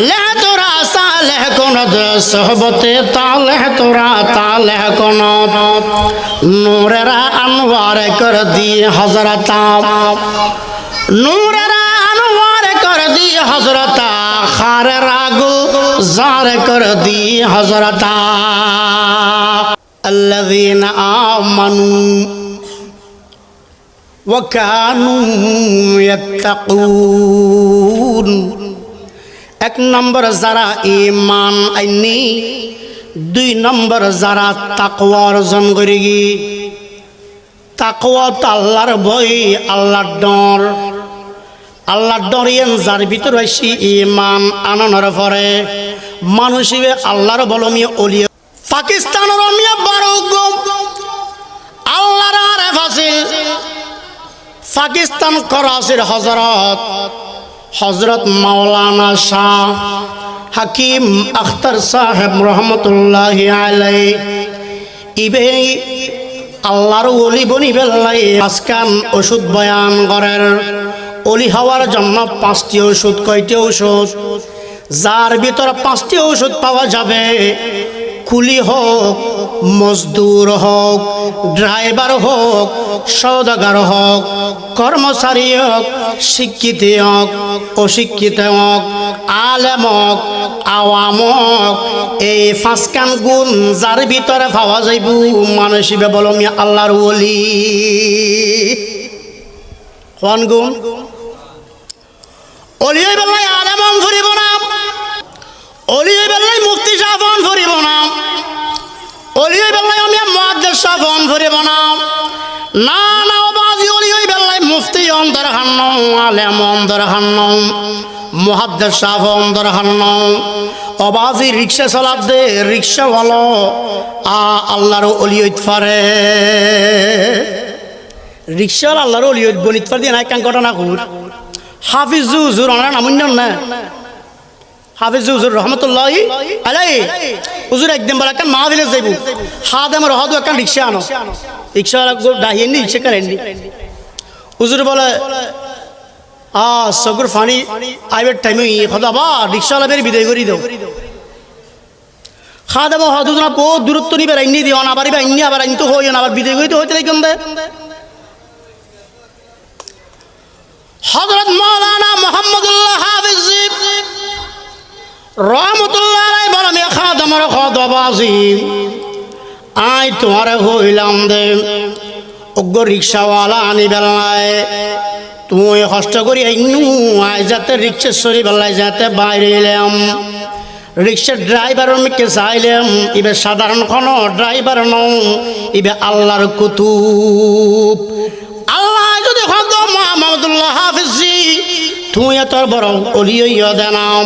লে তোরা সালেহ কোন সহবতে তালেহ তোরা তালেহ কোন নূরেরা আনোয়ার কর দিয়ে হজরতা নূরেরা আনোয়ার কর দিয়ে হজরতা খারে রাগু জার কর দিয়ে হজরতা الذين آمنوا وكانوا يتقون এক নম্বর যারা ইমান আইনি, দুই নম্বর যারা তাকওয়া অর্জন করি। গি তাকওয়া তো আল্লাহর ভয়, আল্লাহর ডর। আল্লাহর ডর ইয়েন যার ভিতর আইসি ইমান আনন্দের পরে। মানুষ আল্লাহর বলমি অলিয়ে পাকিস্তানের অমিয়া গম। আল্লাহর আরে ফাসিল। পাকিস্তান করাচির হজরত হজরত মাওলানা শাহ হাকিম আখতার সাহেব রহমতুল্লাহ আলাই ইবে আল্লাহর অলি বনি বেল্লাই আজকান ওষুধ বয়ান করেন। অলি হওয়ার জন্য পাঁচটি ওষুধ, কয়টি ওষুধ? যার ভিতরে পাঁচটি ওষুধ পাওয়া যাবে। কুলি হোক, মজদুর হোক, ড্রাইভার হোক সৌদাগার হোক, কর্মচারী হোক, শিক্ষিত হোক, অশিক্ষিত হোক, আলেম হোক, আওয়াম হোক, এই পাঁচখান গুণ যার ভিতরে পাওয়া যাইব মানসিবে বলমি আল্লাহর ওলি। কোন গুণ? অলিয়ে বেলায় আলেম ফুরিব না অলিয়ে বেলায় মুক্তি সাফন ফুরিব না অলিয়ে বেলায় আমি মহাদেশ সাফন ফুরিব না না না বাজি অলিয়ে বেলায় মুফতি অন্তর হান্ন আলেম অন্তর হান্ন মহাদেশ সাফ অন্তর হান্ন অবাজি রিক্সা চালাত রিক্সা ভালো আ, আল্লাহর অলিয়ত ফারে রিক্সাওয়ালা আল্লাহর অলিয়ত বনিত ফার দিয়ে নাই কান ঘটনা কুর হাফিজ জুজুর ওনার নামুন্য না হাফিজ হুজুর রহমতুল্লাহ আলাই হুজুর, একদিন বলে একটা মাহফিলে যাইব। হাত আমার হদু একটা রিক্সা আনো। রিক্সাওয়ালা ডাহিয়ে নি, রিক্সা করেননি হুজুর বলে, আ সগুর ফানি আইবের টাইমে হদা বা রিক্সাওয়ালা বের বিদায় করি দাও। খা দেবো হদু না বহুত দূরত্ব নিবে আইনি দিও না, আবার আইনি আবার আইনি তো না, আবার বিদায় করিতে হইতে লাগেন দে হজরত মৌলানা মোহাম্মদুল্লাহ হাফিজ বল আমি খাদমর খদবাজি আই তোমারে হইলাম দে। অজ্ঞ রিক্সাওয়ালা আনি বেলায় তুই কষ্ট করি আইনু আই যাতে রিক্সা সরি বেলায় যাতে বাইরে এলাম। রিক্সার ড্রাইভার মিকে চাইলাম? ইবে সাধারণ কোন ড্রাইভার নও, ইবে আল্লাহর কুতুব। তুই এত বড় অলিয় দেনাম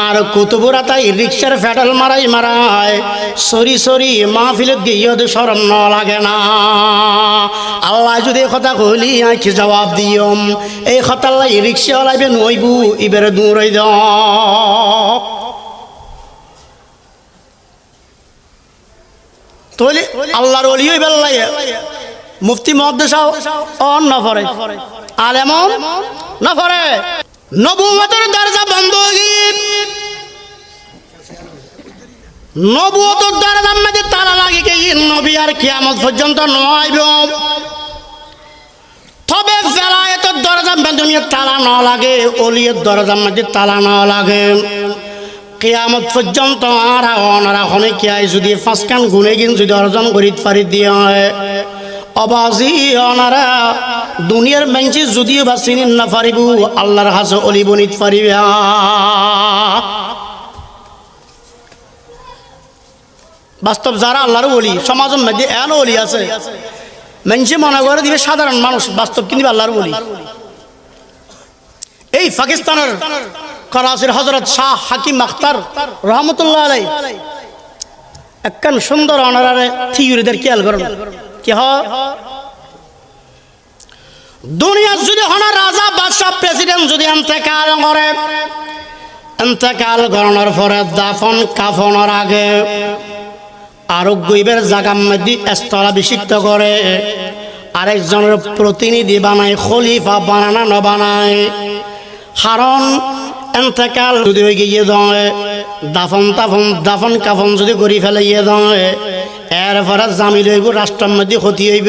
আর কুতুবুরা তাই রিক্সার ফেডাল মারাই মারায়। সরি সরি, মাহফিল গিয়ে ন লাগে না। আল্লাহ যদি কথা কইলি আঁকি জবাব দিয়ম। এই কথা লাই রিক্সা ওলাইবে নইবু ইবেরে দূরই দ তৈলি আল্লাহর অলিয় বেল্লাই মুফতি মহাদ্দেশাও অন না ফরে। আলেম না ফরে নবুয়তের দরজা বন্ধ হয়ে নবুয়তের দরজার মধ্যে তালা লাগে কি নবী আর কিয়ামত পর্যন্ত নয় তবে ফেলায়তের দরজা বেদনীয় তালা ন লাগে, অলিয়ের দরজার মধ্যে তালা ন লাগে। কেয়ামত পর্যন্ত আর অনারা হনে কি আয় যদি পাঁচখান গুণে গিন যদি অর্জন করি পারি দিয়ে হয়। অবাজি অনারা দুনিয়ার মেঞ্চি যদিও বা চিনিন না পারিব আল্লাহর হাসে অলি বনিত পারিবে বাস্তব যারা আল্লাহর অলি, সমাজের মধ্যে এন অলি আছে। মেঞ্চি মনে করে দিবে সাধারণ মানুষ, বাস্তব কিন্তু আল্লাহর বলি এই পাকিস্তানের করাচির হজরত শাহ হাকিম আখতার রহমতুল্লাহ আলাই একখান সুন্দর অনারারে থিউরিদের খেয়াল করুন। কি হয়? দুনিয়ার যদি হনা রাজা, বাদশাহ প্রেসিডেন্ট যদি এন্তেকাল করে, এন্তেকাল করানোর পরে দাফন, কাফনের আগে আরোগ্যের জায়গা মধ্যে স্থলাভিষিক্ত করে, আরেকজনের প্রতিনিধি বানায়, খলিফা বানানা ন বানায়। কারণ এন্তেকাল যদি হয়ে গিয়ে দয়, দাফন তাফন, দাফন কাফন যদি করি ফেলে ইয়ে দয় এরপরে জামি লইব রাষ্ট্রের মধ্যে ক্ষতি হইব।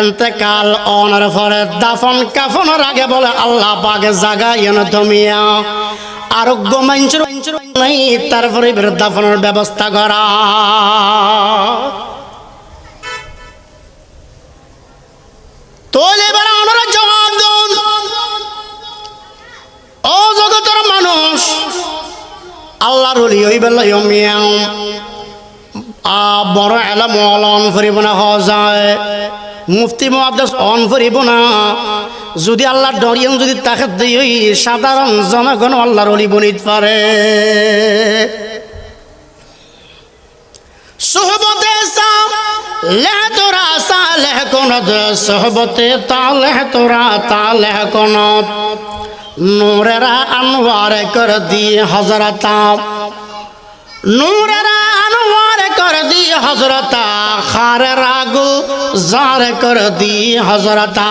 এন্তেকাল অনার পরে দাফন কাফনের আগে বলে আল্লাহ বাগে জাগা এন তুমিয়া আরোগ্য মানুষের নাই, তারপরে দাফনের ব্যবস্থা করা। তো এবার আমরা জবাব দেন ও জগতের মানুষ, আল্লাহর হলি ওই বেলা বড় এলাম ফুরিব না হওয়া যায়। মুফতি মহাদেশ অন ফুরিব না। যদি আল্লাহ ডরিয়ন যদি তাকে দিই, সাধারণ জনগণ আল্লাহর অলি বনিত পারে। তা তা নূরেরা আনোয়ার কর দি হজরতা নূরেরা হজরতা খার রাগু জার কর দি হজরতা